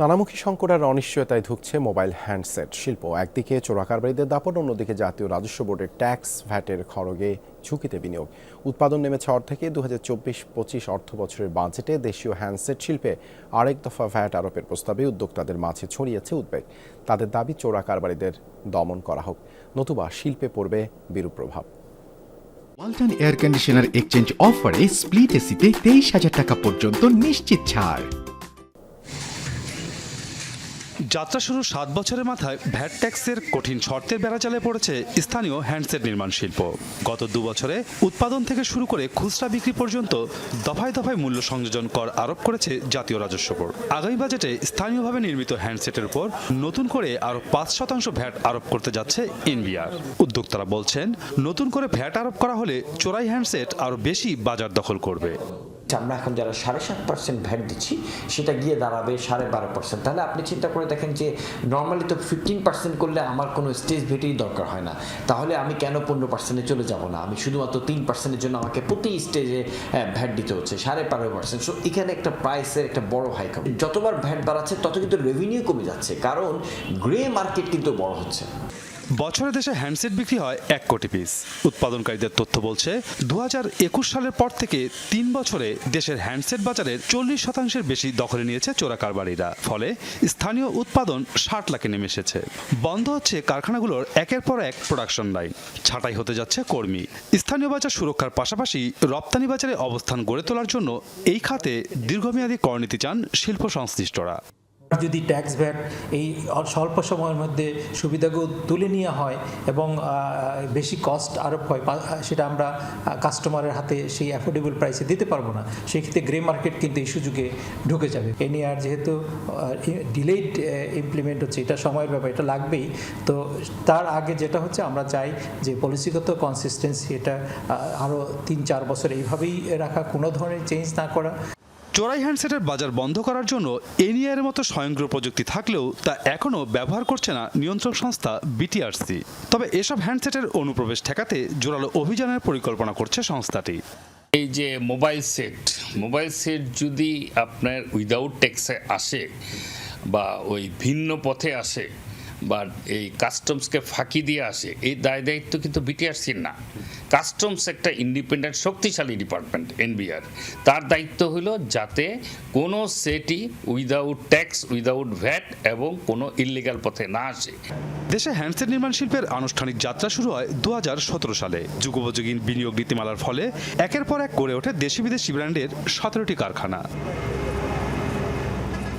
নানামুখী সংকট আর অনিশ্চয়তায় ধুঁকছে mobile handset. শিল্প একদিকে চোরাকারবারীদের দাপট অন্যদিকে জাতীয় রাজস্ব বোর্ডের ট্যাক্স ভ্যাটের খড়গে ঝুঁকিতে বিনিয়োগ। উৎপাদন নেমেছে অর্ধেকে দু হাজার চব্বিশ পঁচিশ অর্থ বছরের বাজেটে দেশীয় হ্যান্ডসেট শিল্পে আরেক দফা ভ্যাট আরোপের প্রস্তাবে উদ্যোক্তাদের মাঝে ছড়িয়েছে উদ্বেগ। তাদের দাবি, চোরাকারবারীদের দমন করা হোক। নতুবা শিল্পে পড়বে বিরূপ প্রভাব। ওয়ালটন এয়ার কন্ডিশনার এক্সচেঞ্জ অফারে স্প্লিট এসিতে তেইশ হাজার টাকা পর্যন্ত নিশ্চিত ছাড়। যাত্রা শুরু সাত বছরের মাথায় ভ্যাট ট্যাক্সের কঠিন শর্তের বেড়াজালে পড়েছে স্থানীয় হ্যান্ডসেট নির্মাণ শিল্প। গত দু বছরে উৎপাদন থেকে শুরু করে খুচরা বিক্রি পর্যন্ত দফায় দফায় মূল্য সংযোজন কর আরোপ করেছে জাতীয় রাজস্ব বোর্ড। আগামী বাজেটে স্থানীয়ভাবে নির্মিত হ্যান্ডসেটের উপর নতুন করে আরও পাঁচ শতাংশ ভ্যাট আরোপ করতে যাচ্ছে এনবিআর। উদ্যোক্তারা বলছেন, নতুন করে ভ্যাট আরোপ করা হলে চোরাই হ্যান্ডসেট আরও বেশি বাজার দখল করবে। আমরা এখন যারা সাড়ে সাত পার্সেন্ট ভ্যাট দিচ্ছি, সেটা গিয়ে দাঁড়াবে সাড়ে বারো পার্সেন্ট তাহলে আপনি চিন্তা করে দেখেন যে নর্মালি তো ফিফটিন পার্সেন্ট করলে আমার কোনো স্টেজ ভেটেই দরকার হয় না। তাহলে আমি কেন পনেরো পার্সেন্টে চলে যাব না? আমি শুধুমাত্র তিন পার্সেন্টের জন্য আমাকে প্রতি স্টেজে ভ্যাট দিতে হচ্ছে, সাড়ে বারো পার্সেন্ট সো এখানে একটা প্রাইসের একটা বড় হাইক যতবার ভ্যাট বাড়াচ্ছে, তত কিন্তু রেভিনিউ কমে যাচ্ছে। কারণ গ্রে মার্কেট কিন্তু বড় হচ্ছে। বছরে দেশে হ্যান্ডসেট বিক্রি হয় এক কোটি পিস। উৎপাদনকারীদের তথ্য বলছে দু হাজার একুশ সালের পর থেকে তিন বছরে দেশের হ্যান্ডসেট বাজারের চল্লিশ শতাংশের বেশি দখলে নিয়েছে চোরা কারবারিরা। ফলে স্থানীয় উৎপাদন ষাট লাখে নেমে এসেছে। বন্ধ হচ্ছে কারখানাগুলোর একের পর এক প্রোডাকশন লাইন ছাঁটাই হতে যাচ্ছে কর্মী। স্থানীয় বাজার সুরক্ষার পাশাপাশি রপ্তানি বাজারে অবস্থান গড়ে তোলার জন্য এই খাতে দীর্ঘমেয়াদী করনীতি চান শিল্প সংশ্লিষ্টরা যদি ট্যাক্স ভ্যাট এই স্বল্প সময়ের মধ্যে সুবিধাগুলো তুলে নেওয়া হয় এবং বেশি কস্ট আরোপ হয় সেটা আমরা কাস্টমারের হাতে সেই অ্যাফোর্ডেবল প্রাইসে দিতে পারব না, সেক্ষেত্রে গ্রে মার্কেট কিন্তু এই সুযোগে ঢুকে যাবে। এ নিয়ে আর যেহেতু ডিলেড ইমপ্লিমেন্ট হচ্ছে, এটা সময়ের ব্যাপার, এটা লাগবেই। তো তার আগে যেটা হচ্ছে, আমরা চাই যে পলিসিগত কনসিস্টেন্সি এটা আরও তিন চার বছর এইভাবেই রাখা, কোনো ধরনের চেঞ্জ না করা। চোরাই হ্যান্ডসেটের বাজার বন্ধ করার জন্য এনিয়ার মতো স্বয়ংক্রিয় প্রযুক্তি থাকলেও তা এখনও ব্যবহার করছে না নিয়ন্ত্রক সংস্থা বিটিআরসি। তবে এসব হ্যান্ডসেটের অনুপ্রবেশ ঠেকাতে জোরালো অভিযানের পরিকল্পনা করছে সংস্থাটি। এই যে মোবাইল সেট মোবাইল সেট যদি আপনার উইদাউট ট্যাক্সে আসে বা ওই ভিন্ন পথে আসে বা এই কাস্টমসকে ফাঁকি দিয়ে আসে, এই দায় দায়িত্ব কিন্তু বিটিআরসির না। কাস্টমস একটা ইন্ডিপেন্ডেন্ট শক্তিশালী ডিপার্টমেন্ট এনবিআর তার দায়িত্ব হলো যাতে কোনো সেটি উইদাউট ট্যাক্স উইদাউট ভ্যাট এবং কোনো ইলিগাল পথে না আসে। দেশে হ্যান্ডসেট নির্মাণ শিল্পের আনুষ্ঠানিক যাত্রা শুরু হয় দু হাজার সতেরো সালে। যুগোপযোগী বিনিয়োগ নীতিমালার ফলে একের পর এক গড়ে ওঠে দেশি বিদেশি ব্র্যান্ডের সতেরোটি কারখানা।